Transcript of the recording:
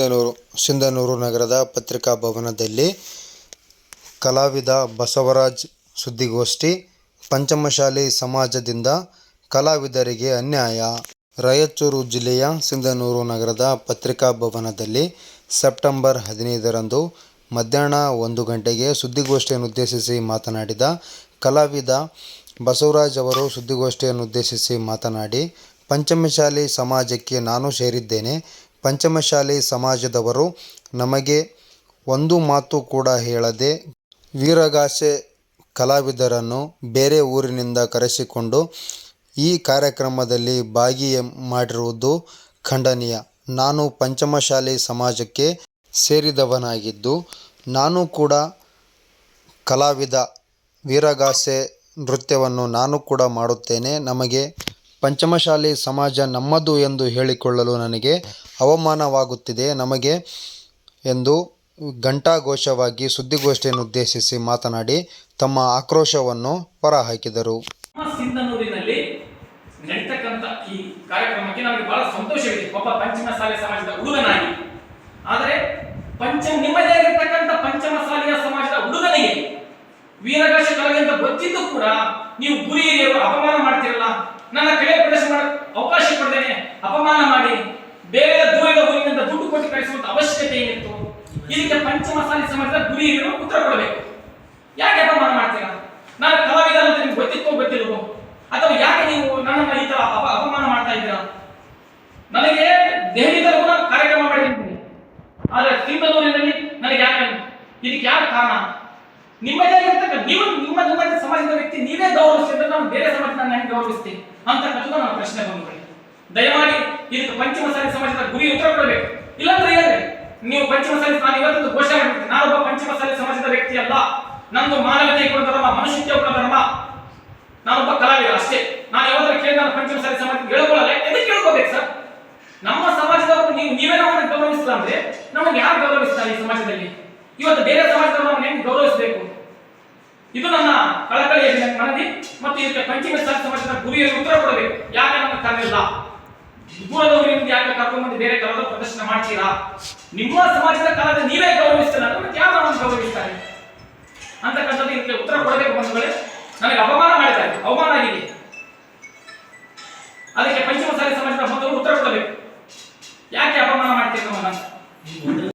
ಸಿಂಧನೂರು ಸಿಂಧನೂರು ನಗರದ ಪತ್ರಿಕಾ ಭವನದಲ್ಲಿ ಕಲಾವಿದ ಬಸವರಾಜ್ ಸುದ್ದಿಗೋಷ್ಠಿ ಪಂಚಮಶಾಲಿ ಸಮಾಜದಿಂದ ಕಲಾವಿದರಿಗೆ ಅನ್ಯಾಯ. ರಾಯಚೂರು ಜಿಲ್ಲೆಯ ಸಿಂಧನೂರು ನಗರದ ಪತ್ರಿಕಾ ಭವನದಲ್ಲಿ ಸೆಪ್ಟೆಂಬರ್ ಹದಿನೈದರಂದು ಮಧ್ಯಾಹ್ನ ಒಂದು ಗಂಟೆಗೆ ಸುದ್ದಿಗೋಷ್ಠಿಯನ್ನುದ್ದೇಶಿಸಿ ಮಾತನಾಡಿದ ಕಲಾವಿದ ಬಸವರಾಜ್ ಅವರು ಸುದ್ದಿಗೋಷ್ಠಿಯನ್ನುದ್ದೇಶಿಸಿ ಮಾತನಾಡಿ ಪಂಚಮಶಾಲಿ ಸಮಾಜಕ್ಕೆ ನಾನು ಸೇರಿದ್ದೇನೆ ಪಂಚಮಶಾಲಿ ಸಮಾಜದವರು ನಮಗೆ ಒಂದು ಮಾತು ಕೂಡ ಹೇಳದೆ ವೀರಗಾಸೆ ಕಲಾವಿದರನ್ನು ಬೇರೆ ಊರಿನಿಂದ ಕರೆಸಿಕೊಂಡು ಈ ಕಾರ್ಯಕ್ರಮದಲ್ಲಿ ಭಾಗಿ ಮಾಡಿರುವುದು ಖಂಡನೀಯ. ನಾನು ಪಂಚಮಶಾಲಿ ಸಮಾಜಕ್ಕೆ ಸೇರಿದವನಾಗಿದ್ದು, ನಾನು ಕೂಡ ಕಲಾವಿದ ವೀರಗಾಸೆ ನೃತ್ಯವನ್ನು ನಾನು ಕೂಡ ಮಾಡುತ್ತೇನೆ. ನಮಗೆ ಪಂಚಮಶಾಲಿ ಸಮಾಜ ನಮ್ಮದು ಎಂದು ಹೇಳಿಕೊಳ್ಳಲು ನನಗೆ ಅವಮಾನವಾಗುತ್ತಿದೆ. ನಮಗೆ ಎಂದು ಘಂಟಾಘೋಷವಾಗಿ ಸುದ್ದಿಗೋಷ್ಠಿಯನ್ನುದ್ದೇಶಿಸಿ ಮಾತನಾಡಿ ತಮ್ಮ ಆಕ್ರೋಶವನ್ನು ಹೊರಹಾಕಿದರು. ನಡೀತಕ್ಕಂಥ ಈ ಕಾರ್ಯಕ್ರಮಕ್ಕೆ ನಮಗೆ ಬಹಳ ಸಂತೋಷವಿದೆ. ಒಬ್ಬ ಪಂಚಮಸಾಲಿ ಸಮಾಜದ ಹುಡುಗನಾಗಿ ಆದರೆ ಪಂಚ ನಿಮ್ಮದೇ ಆಗಿರ್ತಕ್ಕಂಥ ಪಂಚಮಸಾಲಿಯ ಸಮಾಜದ ಹುಡುಗನಿಗೆ ವೀರಗಾಶ ಕಲೆಯಿಂದ ಗೊತ್ತಿದ್ದು ಕೂಡ ನೀವು ಗುರಿ ಹಿರಿಯರು ಅಪಮಾನ ನನ್ನ ಕಲೆ ಪ್ರದರ್ಶನ ಮಾಡಕ್ಕೆ ಅವಕಾಶ ಕೊಡ್ತೇನೆ. ಅಪಮಾನ ಮಾಡಿ. ಬೇರೆ ದೂರದ ಊರಿನಿಂದ ದುಡ್ಡು ಕೊಟ್ಟು ಕಳಿಸುವಂತ ಅವಶ್ಯಕತೆ ಏನಿತ್ತು? ಇದಕ್ಕೆ ಪಂಚಮಸಾಲಿ ಸಮಾಜದ ಗುರಿ ಉತ್ತರ ಕೊಡಬೇಕು. ಯಾಕೆ ಅಪಮಾನ ಮಾಡ್ತೀರಾ? ನಾನು ಕಲಾವಿದ ಅಂತ ನಿಮ್ಗೆ ಗೊತ್ತಿತ್ತೋ ಗೊತ್ತಿಲ್ವೋ ಅಥವಾ ಯಾಕೆ ನೀವು ನನ್ನನ್ನು ಈ ತರ ಅಪ ಅಪಮಾನ ಮಾಡ್ತಾ ಇದ್ದೀರಾ? ನನಗೆ ದೆಹಲಿದಲ್ಲೂ ನಾನು ಕಾರ್ಯಕ್ರಮ ಮಾಡಿ ಆದರೆ ಸಿಂಧನೂರಿನಲ್ಲಿ ನನಗೆ ಯಾಕೆ ಇದಕ್ಕೆ ಯಾಕೆ ಕಾರಣ? ನಿಮ್ಮದೇ ನೀವು, ನಿಮ್ಮ ನಿಮ್ಮ ಸಮಾಜದ ವ್ಯಕ್ತಿ, ನೀವೇ ಗೌರವಿಸಿದ್ರೆ ನಾನು ಬೇರೆ ಸಮಾಜ ನಾನು ಹೆಂಗೆ ಗೌರವಿಸ್ತೀನಿ ಅಂತಕ್ಕಂಥದ್ದು ನನ್ನ ಪ್ರಶ್ನೆ ಬಂದ್ಬಿಡಿ. ದಯಮಾಡಿ ಇದಕ್ಕೆ ಪಂಚಮಸಾಲಿ ಸಮಾಜದ ಗುರಿ ಉತ್ತರ ಕೊಡಬೇಕು. ಇಲ್ಲಾಂದ್ರೆ ಹೇಳಿದ್ರೆ ನೀವು ಪಂಚಮಸಾಲಿ ನಾನು ಇವತ್ತೊಂದು ಘೋಷಣೆ ಮಾಡ್ತೀನಿ. ನಾನೊಬ್ಬ ಪಂಚಮಸಾಲಿ ಸಮಾಜದ ವ್ಯಕ್ತಿ ಅಲ್ಲ. ನಮ್ದು ಮಾನವತೆ ಕೂಡ ಧರ್ಮ ಮನುಷ್ಯತ್ವ ಕೂಡ ಧರ್ಮ. ನಾನೊಬ್ಬ ಕಲಾವಿದ ಅಷ್ಟೇ. ನಾನು ಯಾವ್ದಾದ್ರು ಕೇಳಿ ನಾನು ಪಂಚಮಸಾಲಿ ಸಮಾಜಕ್ಕೆ ಹೇಳ್ಕೊಳ್ಳಲ್ಲ ಎದಕ್ಕೆ ಕೇಳ್ಕೋಬೇಕು ಸರ್? ನಮ್ಮ ಸಮಾಜದವರು ನೀವು, ನೀವೇ ನಮ್ಮನ್ನು ಅಂದ್ರೆ ನಮಗೆ ಯಾರು ಗೌರವಿಸ್ತಾರೆ ಈ ಸಮಾಜದಲ್ಲಿ? ಇವತ್ತು ಬೇರೆ ಸಮಾಜದವರು ನಮ್ಮನ್ನು ಹೆಂಗೆ ಗೌರವಿಸಬೇಕು? ಇದು ನನ್ನ ಕಳಕಳಿಯ ಮನವಿ ಮತ್ತು ಇದಕ್ಕೆ ಪಂಚಮ ಸಮಾಜದ ಗುರಿಯಲ್ಲಿ ಉತ್ತರ ಕೊಡಬೇಕು. ಯಾಕೆ ನಮ್ಮ ಕರೆದಿಲ್ಲ ದೂರದವರಿಂದ ಯಾಕೆ ಯಾಕೆ ಕರ್ಕೊಂಡ್ಬಂದು ಬೇರೆ ಕಲಾದ ಪ್ರದರ್ಶನ ಮಾಡ್ತೀರಾ? ನಿಮ್ಮ ಸಮಾಜದ ಕಲಾದ ನೀವೇ ಗೌರವಿಸ್ತಾರೆ ಅಂತ ಮತ್ತೆ ಯಾವ ಗೌರವಿಸ್ತಾರೆ? ಅಂತಕ್ಕಂಥದ್ದು ಇದಕ್ಕೆ ಉತ್ತರ ಕೊಡಬೇಕು ಬಂಧುಗಳೇ. ನನಗೆ ಅಪಮಾನ ಮಾಡಿದ್ದಾರೆ. ಅವಮಾನ ಆಗಿದೆ. ಅದಕ್ಕೆ ಪಂಚಮಸಾಲಿ ಸಮಾಜದ ಮೊದಲು ಉತ್ತರ ಕೊಡಬೇಕು. ಯಾಕೆ ಅಪಮಾನ ಮಾಡ್ತೀರಿ ನಮ್ಮನ್ನ?